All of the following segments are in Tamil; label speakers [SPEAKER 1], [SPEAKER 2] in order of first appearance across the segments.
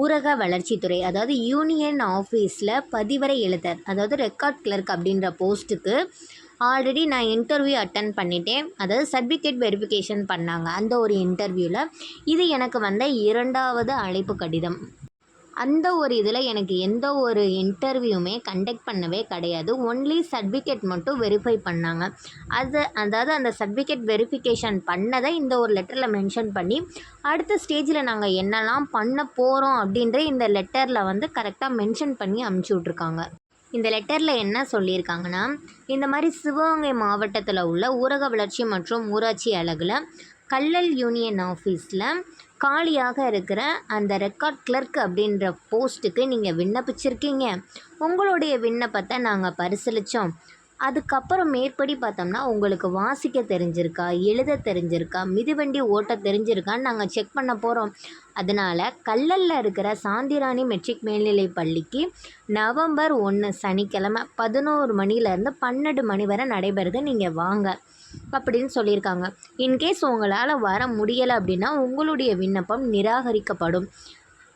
[SPEAKER 1] ஊரக வளர்ச்சித்துறை அதாவது யூனியன் ஆஃபீஸில் பதிவரை எழுத்தர். அதாவது ரெக்கார்ட் கிளர்க் அப்படின்ற போஸ்ட்டுக்கு ஆல்ரெடி நான் இன்டர்வியூ அட்டன் பண்ணிட்டேன். அதாவது சர்டிஃபிகேட் வெரிஃபிகேஷன் பண்ணாங்க அந்த ஒரு இன்டர்வியூவில் இது எனக்கு வந்த இரண்டாவது அழைப்பு கடிதம். அந்த ஒரு இதில் எனக்கு எந்த ஒரு இன்டர்வியூமே கண்டக்ட் பண்ணவே கிடையாது. ஒன்லி சர்டிஃபிகேட் மட்டும் வெரிஃபை பண்ணாங்க. அது அதாவது அந்த சர்டிஃபிகேட் வெரிஃபிகேஷன் பண்ணதை இந்த ஒரு லெட்டரில் மென்ஷன் பண்ணி அடுத்த ஸ்டேஜில் நாங்கள் என்னெல்லாம் பண்ண போகிறோம் அப்படின்ற இந்த லெட்டரில் வந்து கரெக்டாக மென்ஷன் பண்ணி அமுச்சு விட்ருக்காங்க இந்த லெட்டரில் என்ன சொல்லியிருக்காங்கன்னா இந்த மாதிரி சிவகங்கை மாவட்டத்தில் உள்ள ஊரக வளர்ச்சி மற்றும் ஊராட்சி அலகில் கல்லல் யூனியன் ஆஃபீஸில் காலியாக இருக்கிற அந்த ரெக்கார்ட் கிளர்க் அப்படின்ற போஸ்ட்டுக்கு நீங்கள் விண்ணப்பிச்சிருக்கீங்க. உங்களுடைய விண்ணப்பத்தை நாங்கள் பரிசீலித்தோம் அதுக்கப்புறம் மேற்படி பார்த்தோம்னா உங்களுக்கு வாசிக்க தெரிஞ்சிருக்கா எழுத தெரிஞ்சிருக்கா மிதிவண்டி ஓட்ட தெரிஞ்சிருக்கான்னு நாங்கள் செக் பண்ண போகிறோம் அதனால் கல்லலில் இருக்கிற சாந்திராணி மெட்ரிக் மேல்நிலை பள்ளிக்கு நவம்பர் ஒன்று சனிக்கிழமை பதினோரு மணிலேருந்து பன்னெண்டு மணி வரை நடைபெறுது. நீங்கள் வாங்க. அப்படின்னு சொல்லியிருக்காங்க. இன்கேஸ் உங்களால் வர முடியலை அப்படின்னா உங்களுடைய விண்ணப்பம் நிராகரிக்கப்படும்.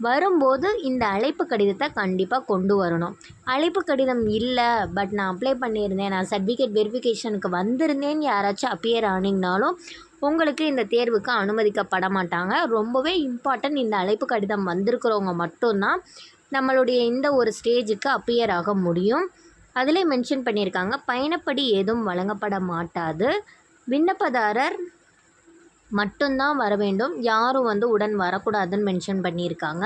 [SPEAKER 1] வரும்போது இந்த அழைப்பு கடிதத்தை கண்டிப்பாக கொண்டு வரணும். அழைப்பு கடிதம் இல்லை பட் நான் அப்ளை பண்ணியிருந்தேன். நான் சர்டிஃபிகேட் வெரிஃபிகேஷனுக்கு வந்திருந்தேன்னு யாராச்சும் அப்பியர் ஆனிங்கனாலும் உங்களுக்கு இந்த தேர்வுக்கு அனுமதிக்கப்பட மாட்டாங்க. ரொம்பவே இம்பார்ட்டன்ட் இந்த அழைப்பு கடிதம் வந்திருக்கிறவங்க மட்டும்தான் நம்மளுடைய இந்த ஒரு ஸ்டேஜுக்கு அப்பியர் ஆக முடியும். அதிலே மென்ஷன் பண்ணியிருக்காங்க பயணப்படி எதுவும் வழங்கப்பட மாட்டாது. விண்ணப்பதாரர் மட்டும்தான் வர வேண்டும். யாரும் வந்து உடன் வரக்கூடாதுன்னு மென்ஷன் பண்ணியிருக்காங்க.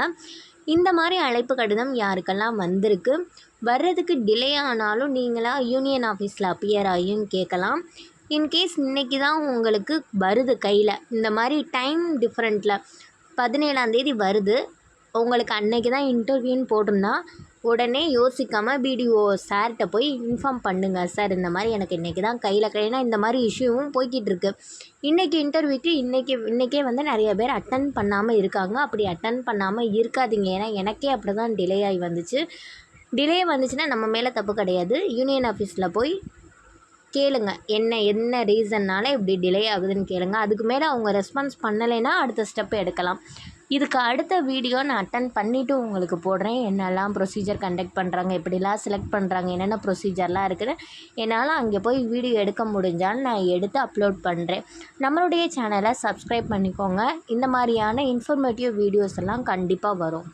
[SPEAKER 1] இந்த மாதிரி அழைப்பு கடிதம் யாருக்கெல்லாம் வந்திருக்கு? வர்றதுக்கு டிலே ஆனாலும் நீங்களாக யூனியன் ஆஃபீஸில் அப்பியர் ஆகியும் கேட்கலாம். இன்கேஸ் இன்றைக்கி தான் உங்களுக்கு வருது கையில். இந்த மாதிரி டைம் டிஃப்ரெண்ட்டில் பதினேழாந்தேதி வருது. உங்களுக்கு அன்னைக்கு தான் இன்டர்வியூன்னு போட்டிருந்தா உடனே யோசிக்காமல் பிடிஓ சார்கிட்ட போய் இன்ஃபார்ம் பண்ணுங்கள் சார் இந்த மாதிரி எனக்கு இன்றைக்கி தான் கையில் கையினா இந்த மாதிரி இஷ்யூவும் போய்கிட்டு இருக்கு. இன்றைக்கி இன்டர்வியூக்கு இன்றைக்கி இன்றைக்கே வந்து நிறைய பேர் அட்டன் பண்ணாமல் இருக்காங்க. அப்படி அட்டன் பண்ணாமல் இருக்காதீங்க. ஏன்னா எனக்கே அப்படி தான் டிலே ஆகி வந்துச்சு. டிலே வந்துச்சுன்னா நம்ம மேலே தப்பு கிடையாது. யூனியன் ஆஃபீஸில் போய் கேளுங்க. என்ன என்ன ரீசன்னால் இப்படி டிலே ஆகுதுன்னு கேளுங்க. அதுக்கு மேலே அவங்க ரெஸ்பான்ஸ் பண்ணலைன்னா அடுத்த ஸ்டெப் எடுக்கலாம். இதுக்கு அடுத்த வீடியோ நான் அட்டன் பண்ணிவிட்டு உங்களுக்கு போடுறேன். என்னெல்லாம் ப்ரொசீஜர் கண்டக்ட் பண்ணுறாங்க எப்படிலாம் செலக்ட் பண்ணுறாங்க என்னென்ன ப்ரொசீஜர்லாம் இருக்குதுன்னு என்னால் அங்கே போய் வீடியோ எடுக்க முடிஞ்சாலும் நான் எடுத்து அப்லோட் பண்ணுறேன் நம்மளுடைய சேனலை சப்ஸ்கிரைப் பண்ணிக்கோங்க. இந்த மாதிரியான இன்ஃபர்மேட்டிவ் வீடியோஸ் எல்லாம் கண்டிப்பாக வரும்.